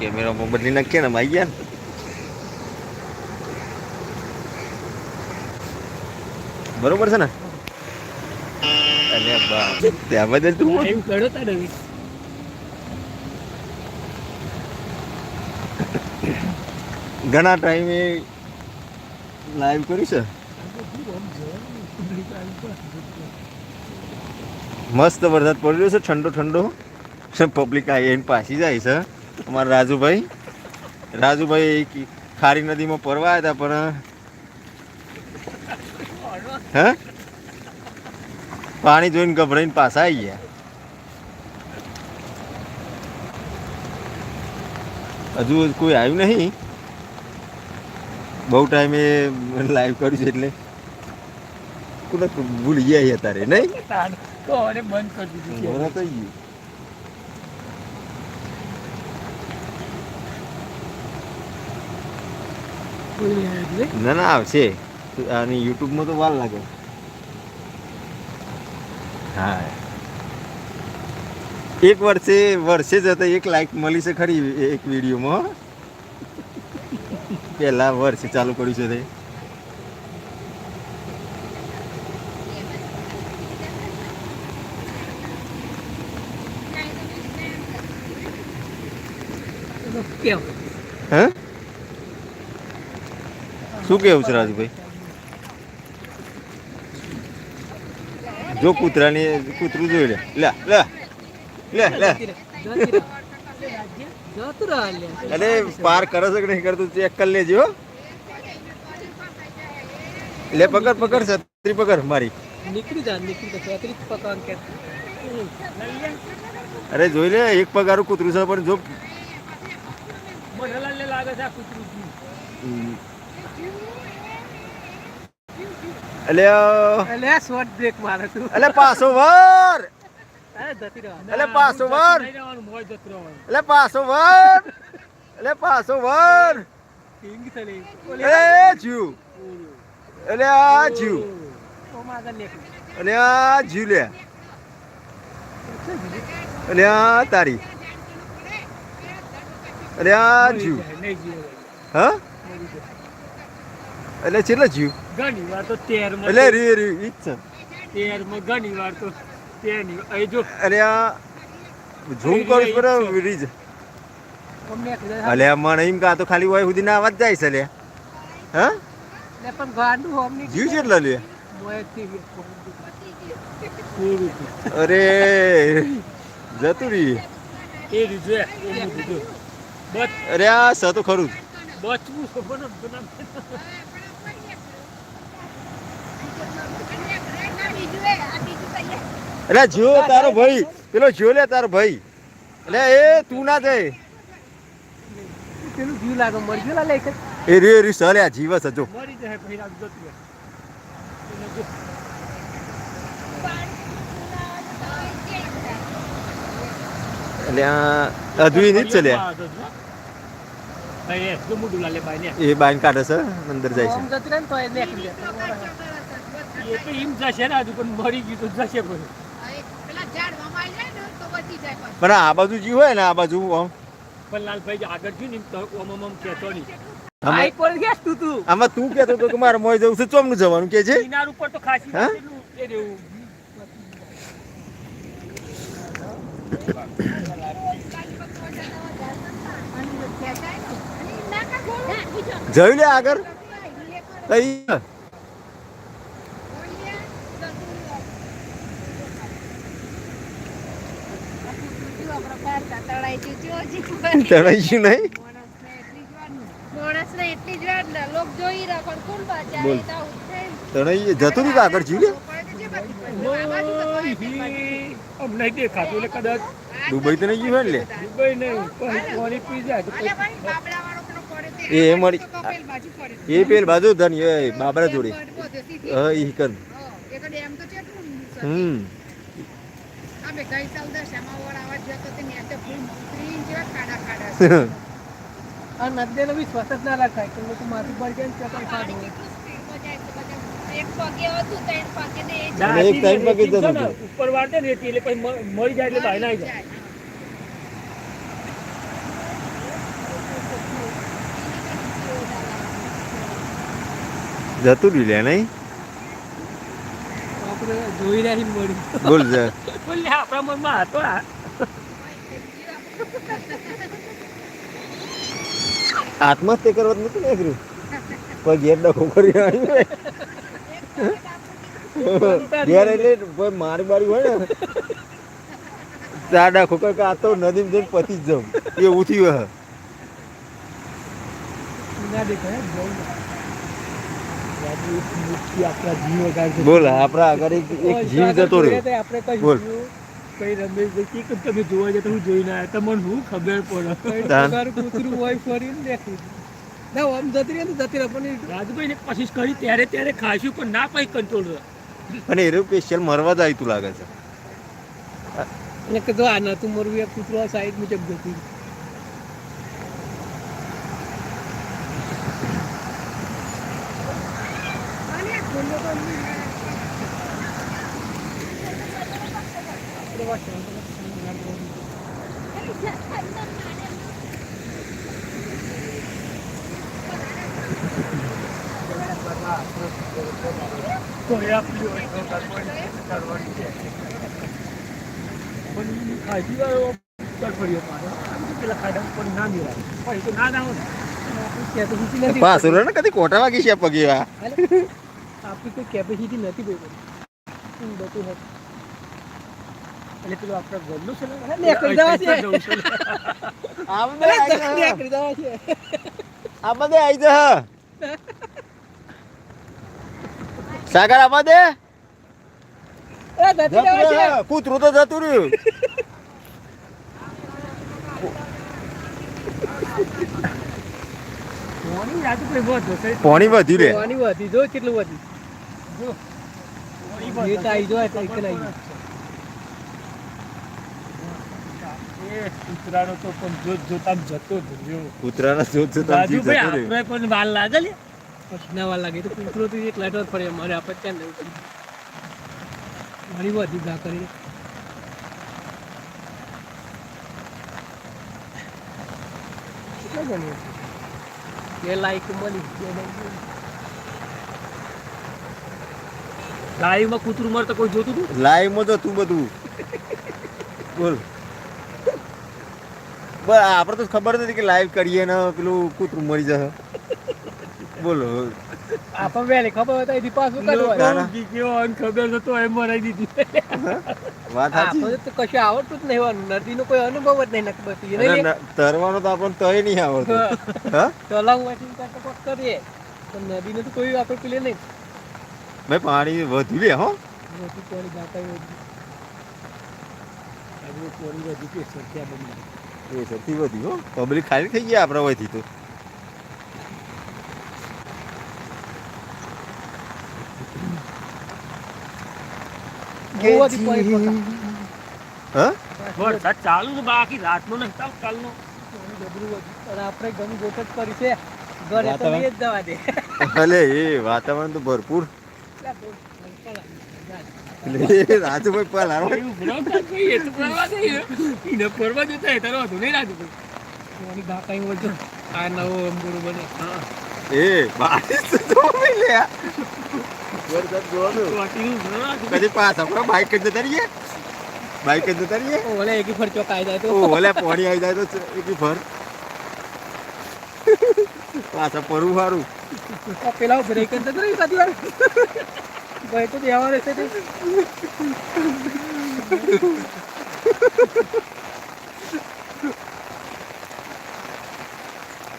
કેમેરામાં બદલી નાખીએ ને આવી ગયા ને. બરોબર છે ને? અરે બા ત્યાં બદલ તું એવું કરો તા ને ઘણા ટાઈમે લાઈવ કર્યું છે? મસ્ત વરસાદ પડી રહ્યો છે ઠંડો ઠંડો પબ્લિક આવી એને પાછી જાય છે. અમારા રાજુભાઈ. રાજુભાઈ ખારી નદીમાં પરવા હતા પણ હે? પાણી જોઈને ગભરાઈને પાછા આવી ગયા. હજુ કોઈ આવ્યું નહીં? બહુ ટાઈમે લાઈવ કર્યું છે એટલે. કોને ભૂલી ગયા તારે નહીં? બંધ કરી દીધું છે. મને તો ગયું કોઈ નહીં આવ્યું એટલે. ના ના આવશે અને યુટ્યુબમાં તો વાર લાગે. હા. એક વર્ષે વર્ષે જતા એક લાઈક મળી છે ખરી એક વિડીયોમાં. પહેલા વર્ષે ચાલુ કર્યું છે તે? હે? શું કેવું છે રાજુભાઈ? જો કૂતરાની કૂતરું જોઈ લે. લે લે લે લે. અરે પાર કરે છે કે નહીં કરતું ચેક કરી લેજો હો. લે પકડ પકડ છત્રી પકડ મારી. નીકળી જા નીકળી જા પકવાન કે. અરે જોઈ લે એક પગારું કૂતરું છે પણ જો મને લાગે છે આ કૂતરું એટલે short break મારે તું. એટલે પાછો વર એટલે પાસો રહે. અલે પાછો વાર. અલે પાછો વર એટલે પાછો વર અલે જીવ. અલે આ જીવ. અલે આ જીવ લે. અલે આ તારી. અને આ જીવ. હા. એટલે છેલ્લે જીવ. ઘણી વાર તો તેરમાં એટલે રી રી ઈ જ છે. તેરમાં ઘણી વાર તો તેની અહીં જો. અરે આ ઝૂમ કરું બરાબર રીજ અલે મને એમ કાં તો ખાલી હોય સુધી ના અવાજ જાય છે લે. હા? લે પણ હોમની જીવ કેટલા લે. અરે જતું રહી એ રીજે એ અરે આ સ તો ખરું બચવું છે બને બને. એટલે જો તારો ભાઈ. પેલો જો લે તારો ભાઈ. એટલે એ તું ના જાય પેલું જીવ લાગે મરી ગયો લે એ રે રે સલે આ જીવ સજો મરી જાય ભાઈ રાત જતું. એટલે આ અધુઈ નહીં જ છે એ બાઈન. કાઢે છે અંદર જાય છે. એ નીકળી જાય. એ તો એમ જશે ને હજુ પણ મરી ગયું તો જશે. પણ આ બાજુ જી હોય ને આ બાજુ આમ પણ લાલભાઈ આગળ ગયું ને તો ઓમ ઓમ ઓમ કહેતો નહીં આમાં- તું તું આમાં તું કે મારે મોય જવું છે ચોમનું જવાનું કે છે કિનાર ઉપર તો ખાસી એ રહ્યું. અને ખેંચાય ને. અને ઈ નાકા ગોળું નાખી દો. જોઈ લે આગળ લે કરો. તઈ ઓલિયા, જતું રહ્યો. આપણો ભારતા તળાઈ ગયું. જો જીવ બની. તણાઈ ગયું નહીં માણસને એટલી જ વાર ને. માણસને એટલી જ વાર ને. લોક જોઈ રહ્યા તણાઈ જતું રહ્યું આગળ જીવ નહીં કદાચ દુબઈ તો નહીં હોય લે નહીં. એ મળી-. એ પેલ બાજુ ધન, એ બાબરા જોડે હા ઈ છે. હમ અમે ગઈ તો શ્યામાવાળા પણ મળી જાય એટલે જતું રહ્યું લે નહીં? જોઈ છીએ મળી બોલ જ. બોલ લે, આપણા મનમાં હતો આ. આત્મહત્યા કરવા નથી ને કર્યું કોઈ ઘેર ડખો કરી ઘેર એટલે કોઈ મારી બારી હોય ને. ચાર ડખો કરે કે આ તો નદી જઈને પતી જ જાઉં. એવું થયું હે. ના દેખાય બહુ રાજુ એક મુઠ્ઠી આપણા જીવ વગાડશે. બોલ આપણા આગળ એક એક જીવ જતો રહ્યો. આપણે બોલ. કઈ રમેશભાઈ કે તમે જોવા જતા હું જોઈને આવ્યા. તમને હું ખબર પડે? તાન. કૂતરું હોય ફરીને દેખી. ના આમ જતી રહે ને જતી રહે પણ રાજુભાઈને કોશિશ કરી ત્યારે ત્યારે ખાશું પણ ના પાઈ કંટ્રોલ અને એરો સ્પેશિયલ મરવા જાય તું લાગે છે. એટલે કીધું આ નતું મરવું એ કૂતરો સાઈડ મુજબ જતી રહી. અને આ ખુલ્લો તો નહીં. પણ ખાધી વાળો પણ ના મેળાય. પણ તો ના ના હોય. નથી. ને કદી કોટા વાગી છે પગી વા. આપણી કોઈ કેપેસિટી નથી ભાઈ બધું હતું. એટલે પેલું આપણે ઘરનું છે ને નીકળી જવા છે. આ બધે આઈ જા. નીકળી જવા છે. આ બધે આઈ જા સાગર આ. રહ્યું. કૂતરું તો જતું રહ્યું પાણી વધી રે જોવાની વધી જો કેટલું વધી જો. એ તો આઈ જાય તો એકલા આઈ એ કૂતરાનો તો પણ જોત જોતા જતો જ રહ્યો. કૂતરાના જોત જોત આમ જીવ રાજુભાઈ, જતો રહ્યો. આપણે પણ વાર લાગે લે. પછી ના લાગે. તો કૂતરો તો એક લાઈટ પડે મારે આપણે ત્યાં નહીં મારી વધી ઘા કરી કેટલા જણ બે લાઈક મળી. બે લાઈવમાં કૂતરું મરતો કોઈ જોતું હતું લાઈવમાં તો તું બધું. બોલ. આપણે તો ખબર નથી કે લાઈવ કરીએ ને પેલું કૂતરું મરી જશે. બોલો. આપણને વેલી ખબર હોય તો એથી પાછું ના, કરવાનું કેવો ખબર નતો એ મરાઈ દીધી. વાત સાચી? તો કશું આવડતું જ નહીં હોવાનું નદીનો કોઈ અનુભવ જ નહીં નક્કી બધી અને એને ન- તરવાનો તો આપણને તય નહીં આવડતું. હા. કાંઈ તો કોક કરીએ. પણ નદીને તો કોઈ આપણે પેલે નહીં. મેં પાણી વધ્યું લે હો. વધુ પાણી જાતા હોય પાણી કોની કે સંખ્યા બની. એ સૌથી વધ્યું હો. પબ્લિક ખાલી થઈ ગયા આપણે હોયથી તો. ચાલુ બાકી રાતનો કાલનો. આપણે ગમ કરી છે. ઘરે જ દે. ભલે એ વાતાવરણ તો ભરપૂર. રાજુભાઈ પલ હારો. એ તો. એને ફરવા જતા હોય તારો વાંધો નહીં રાજુભાઈ. પાણી ઘા કાંઈ વળજો. આ નવો અંબોરો બને. હા, એ બારીશ તો લે. વરસાદ જોવાનું. કદી પાછા આપણે બાઈક જ જતા રહીએ? બાઈક જ જતા રહીએ? ઓલે એકી ફરચો આવી જાય તો. ઓલે પોણી આવી જાય તો એકી ફર. પાછા પરું સારું પેલા બ્રેક જ જતો કાંથી વાર ભાઈ તો દેવા રહેશે તે?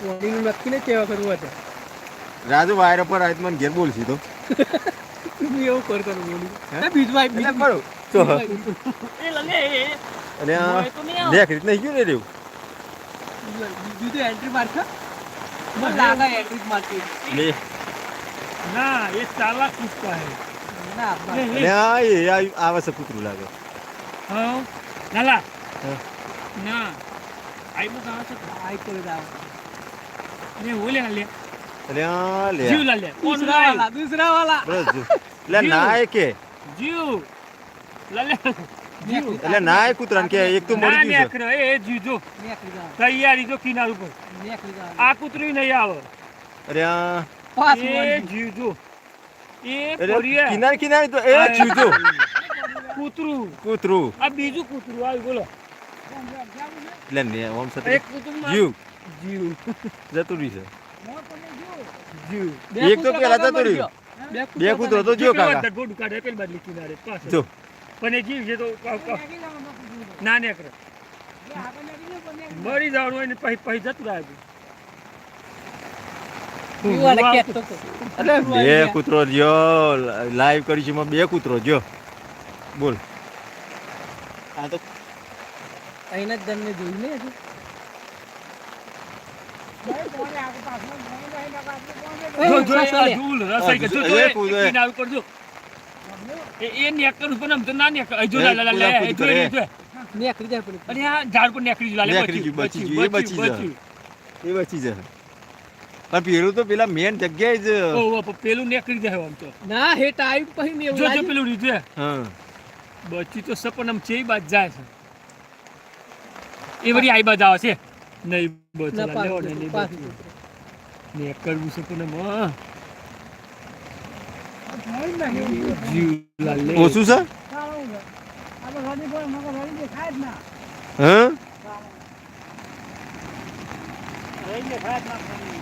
પાણીનું નક્કી ને કેવા કરવું હતું રાજુ વાયર પર આજ મને ઘેર બોલશી તો. એવું કર કરું બોલી. બીજ ભાઈ બીજ ખરું. તો એ લગે. અને. દેખ રીત નહીં ગયું ને રહ્યું? બીજું તો એન્ટ્રી મારશો મને લાગે એન્ટ્રી મારતી લે. ના એ ચાલાક કૂદકા હે. ના એ, માર. એ. અને આ એ આ- આવે છે કૂતરું લાગે. નાલા. હા. ના. આઈબો કાં છે? આઈ કરે દાવ ને હું લે લે. એટલે આ લે. જીવ લા લે. કોણ વાલા દૂસરા વાલા બસ જો. એટલે ના એ કે. જીવ. લા લે. એટલે ના એ કે એક તો ના મરી ગયું નેકરો, એ તૈયારી જો કિનાર ઉપર. આ કૂતરું નહીં આવે. છે અરે આ પાસ એ. કિનાર કિનાર તો એ ચૂજો કૂતરું. કૂતરું. આ બીજું કૂતરું. આવ્યું બોલો. એટલે ને ઓમ એક કૂતરું જીવ. જીવ. જતું રહ્યું છે. જીવ. એક તો પેલા જતું રહ્યું. બે કૂતરો તો જો કાકા. ગોડ કાઢે પેલી બદલી કિનારે. જો. પણ એ જીવ છે તો ના ને કરે મરી જવાનું હોય ને પછી પછી જતું રહે એટલે બે કૂતરો જો લાઈવ કરી છે બે કૂતરો જો બોલ. આ તો અહીંના જ જણને જોયું ને હજુ. બચી જાય. પણ પેલું તો પેલા મેન જગ્યાએ જ પેલું નીકળી જાય આમ તો. ના હે ટાઈમ પછી ને જો, જો, પેલું રીતે હા. બચી તો સપન આમ ચેય બાજ જાય છે. એ વળી આઈ બાજ આવે છે. નહીં બચલા લેવો ને, નહીં બચલા ને કરવું સપન લે. ઓછું છે? હા.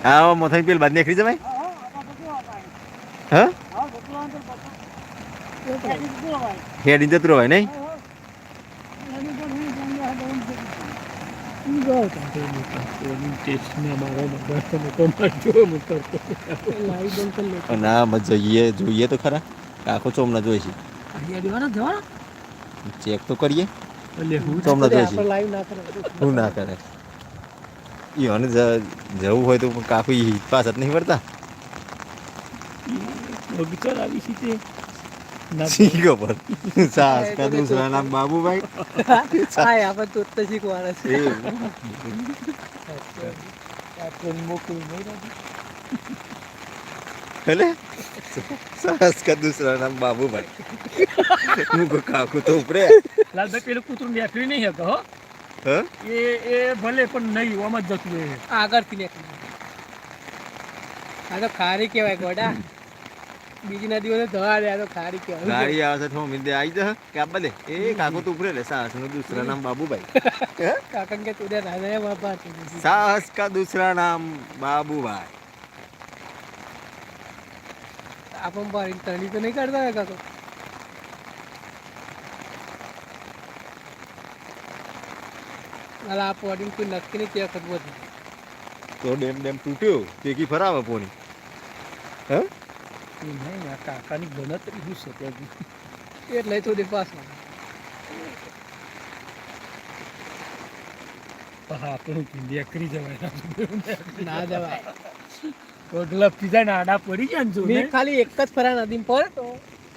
આ મથાઈ પેલ બાદ નીકળી જવાય. હા? હેડી જતું રહેવાય નહીં? ના હું જઈએ જોઈએ તો ખરા. આખો ચોમના જોઈએ છે? ચેક તો કરીએ. હું ચોમના જોઈએ છે. શું ના કરે ઈ જવું હોય તો કાકુ જ નહીં પડતા બગીચો આવી છે તે. શીખો પર સાસ કા દૂસરા નામ બાબુભાઈ હા, આપણે તો જ શીખવાના છે. એ મોકલું નહીં સાસ કા દૂસરા નામ બાબુભાઈ હું કાકુ તો ઉપરે પેલું કૂતરું નેકરી નહીં હતો હા એ એ ભલે પણ નહીં આમ જ જતું રહે. આગળથી નીકળી આ તો ખારી કહેવાય ગોડા. બીજી ના દિવસે ધવા દે આ તો ખારી કહેવાય. ગાડી આવે છે ઠો મિંદે આવી જા કે આ બધે. એ કાકો તો ઉપરે લે સાસનું દૂસરા નામ બાબુભાઈ. કાકા કે તું રાજા બાપા સાસ કા દૂસરા નામ બાબુભાઈ. આપણ બારી તણી તો નહીં કરતા હોય કાકો? અલા આ કોઈ નક્કી નહીં ત્યાં ખબર હતી તો ડેમ ડેમ તૂટ્યો? તેકી ફરાવે પોણી. હે? નહીં આ કાકાની ગણતરી શું છે ત્યાંથી એટલે થોડી પાસ હા આપણું કરી જવાય. ના જવાય. રોટલા પીઝા ને આડા પડી જાય ને જો ખાલી એક જ ફરા નદી પર તો